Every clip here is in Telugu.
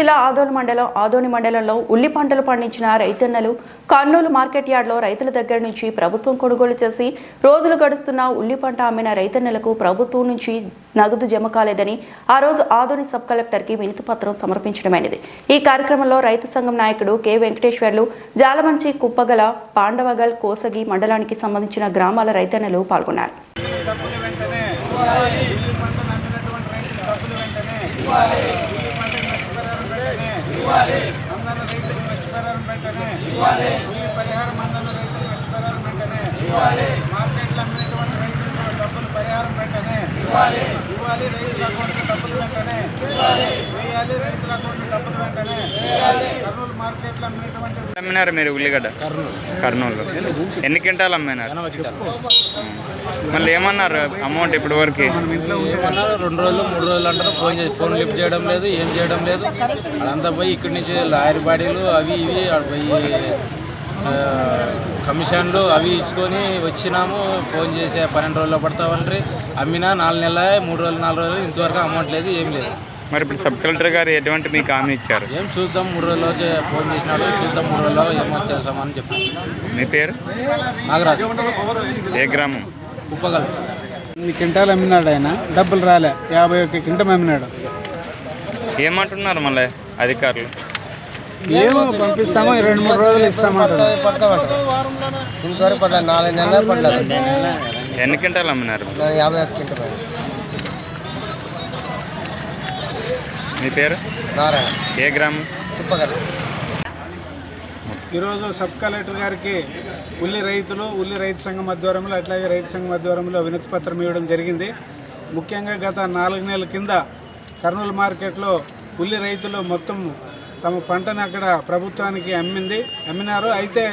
జిల్లా ఆదోని మండలం ఆదోని మండలంలో ఉల్లి పంటలు పండించిన రైతన్నలు కర్నూలు మార్కెట్ యార్డ్లో రైతుల దగ్గర నుంచి ప్రభుత్వం కొనుగోలు చేసి రోజులు గడుస్తున్న ఉల్లి పంట అమ్మిన రైతన్నలకు ప్రభుత్వం నుంచి నగదు జమ కాలేదని ఆ రోజు ఆదోని సబ్ కలెక్టర్కి వినతి పత్రం సమర్పించడమైనది. ఈ కార్యక్రమంలో రైతు సంఘం నాయకుడు కె వెంకటేశ్వర్లు జాలమంచి కుప్పగల పాండవగల్ కోసగి మండలానికి సంబంధించిన గ్రామాల రైతన్నలు పాల్గొన్నారు. వెంటనే ఉల్లి పంట నమ్మినటువంటి రైతులు డబ్బులు వెంటనే ఉల్లి పంట నష్టపరిహారం వెంటనే అందరి రైతులకు నష్టపరిహారం వెంటనే ఉల్లి పరిహారం అందరి రైతులకు నష్టపరిహారం వెంటనే మార్కెట్లో అమ్మినటువంటి రైతులకు డబ్బులు పరిహారం వెంటనే ఇవ్వాలి రైతుల అకౌంట్ డబ్బులు వెంటనే వేయాలి రైతుల అకౌంట్ డబ్బులు వెంటనే కర్నూలు మార్కెట్లో అమ్మినటువంటి అమ్మినారు మీరు ఉల్లిగడ్డ? కర్నూలు. ఎన్ని క్వింటాలు అమ్మినారు? మళ్ళీ ఏమన్నారు అమౌంట్ ఇప్పటి వరకు? రెండు రోజులు మూడు రోజులు అంటారు. ఫోన్ చేసి ఫోన్ లిఫ్ట్ చేయడం లేదు ఏం చేయడం లేదు. అదంతా పోయి ఇక్కడి నుంచి లాయర్ బాడీలు అవి ఇవి పోయి కమిషన్లు అవి ఇచ్చుకొని వచ్చినాము. ఫోన్ చేసే పన్నెండు రోజుల్లో పడతామంటారు అమ్మినా నాలుగు నెలల మూడు రోజులు నాలుగు రోజులు ఇంతవరకు అమౌంట్ లేదు ఏం లేదు. మరి ఇప్పుడు సబ్ కలెక్టర్ గారు ఎటువంటి మీకు హామీ ఇచ్చారు? ఏం చూద్దాం మూడు రోజుల్లో ఫోన్ చేసినాడు. చూద్దాం మూడు రోజుల్లో ఏమో చేస్తామని చెప్పాను మీ పేరు? నాగరాజు. ఏ గ్రామం? కుప్పగల్. ఇన్ని క్వింటాలు అమ్మినాడు ఆయన. డబ్బులు రాలే. యాభై ఒక్క క్వింటం అమ్మినాడు. ఏమంటున్నారు మళ్ళీ అధికారులు? ఏమో పంపిస్తాము రెండు మూడు రోజులు ఇస్తామంటారు ఇంతవరకు పడలేదు నాలుగు నెలలు పడలేదు ఎన్ని క్వింటాలు అమ్మినారు? యాభై ఒక్క ఇంటి మీ పేరు? నారాయణ. ఏ గ్రామం? తిప్పగల. ఈరోజు సబ్ కలెక్టర్ గారికి ఉల్లి రైతులు ఉల్లి రైతు సంఘం ఆధ్వర్యంలో అట్లాగే రైతు సంఘం ఆధ్వర్యంలో వినతి పత్రం ఇవ్వడం జరిగింది. ముఖ్యంగా గత నాలుగు నెలల కింద కర్నూలు మార్కెట్లో ఉల్లి రైతులు మొత్తం తమ పంటను అక్కడ ప్రభుత్వానికి అమ్మింది అమ్మినారు. అయితే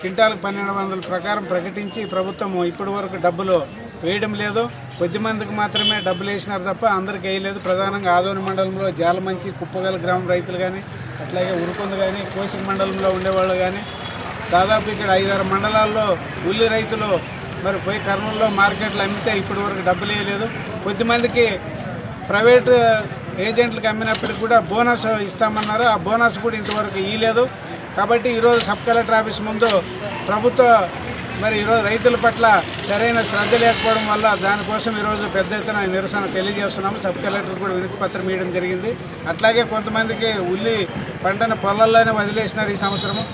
క్వింటాలకు పన్నెండు వందల ప్రకారం ప్రకటించి ప్రభుత్వం ఇప్పటి వరకు డబ్బులు వేయడం లేదు. కొద్ది మందికి మాత్రమే డబ్బులు వేసినారు తప్ప అందరికి వేయలేదు. ప్రధానంగా ఆదోని మండలంలో జాలమంచి కుప్పగల గ్రామం రైతులు కానీ అట్లాగే ఉరుకొంద కానీ కోసిక మండలంలో ఉండేవాళ్ళు కానీ దాదాపు ఇక్కడ ఐదారు మండలాల్లో ఉల్లి రైతులు మరి పోయి కర్నూలులో మార్కెట్లో అమ్మితే ఇప్పటి వరకు డబ్బులు వేయలేదు. కొద్దిమందికి ప్రైవేట్ ఏజెంట్లకు అమ్మినప్పటికి కూడా బోనస్ ఇస్తామన్నారు. ఆ బోనస్ కూడా ఇంతవరకు ఇవ్వలేదు కాబట్టి ఈరోజు సబ్ కలెక్టర్ ఆఫీస్ ముందు ప్రభుత్వ మరి ఈరోజు రైతుల పట్ల సరైన శ్రద్ధ లేకపోవడం వల్ల దానికోసం ఈరోజు పెద్ద ఎత్తున నిరసన తెలియజేస్తున్నాము. సబ్ కలెక్టర్ కూడా వినతి పత్రం ఇవ్వడం జరిగింది. అట్లాగే కొంతమందికి ఉల్లి పంటను పొలాల్లోనే వదిలేసినారు ఈ సంవత్సరము.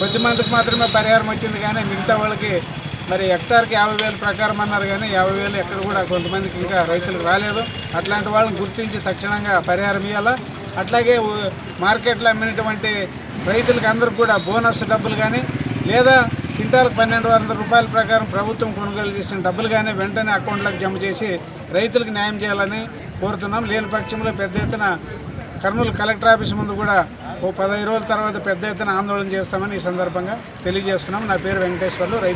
కొద్దిమందికి మాత్రమే పరిహారం వచ్చింది కానీ మిగతా వాళ్ళకి మరి హెక్టార్కి యాభై వేలు ప్రకారం అన్నారు కానీ యాభై వేలు ఎక్కడ కూడా కొంతమందికి ఇంకా రైతులకు రాలేదు. అట్లాంటి వాళ్ళని గుర్తించి తక్షణంగా పరిహారం ఇవ్వాలా అట్లాగే మార్కెట్లో అమ్మినటువంటి రైతులకు అందరికి కూడా బోనస్ డబ్బులు కానీ లేదా క్వింటాలకు పన్నెండు వందల రూపాయల ప్రకారం ప్రభుత్వం కొనుగోలు చేసిన డబ్బులు కానీ వెంటనే అకౌంట్లకు జమ చేసి రైతులకు న్యాయం చేయాలని కోరుతున్నాం. లేని పక్షంలో పెద్ద ఎత్తున కర్నూలు కలెక్టర్ ఆఫీస్ ముందు కూడా ఓ పదహైదు రోజుల తర్వాత పెద్ద ఎత్తున ఆందోళన చేస్తామని ఈ సందర్భంగా తెలియజేస్తున్నాం. నా పేరు వెంకటేశ్వర్లు. రైతు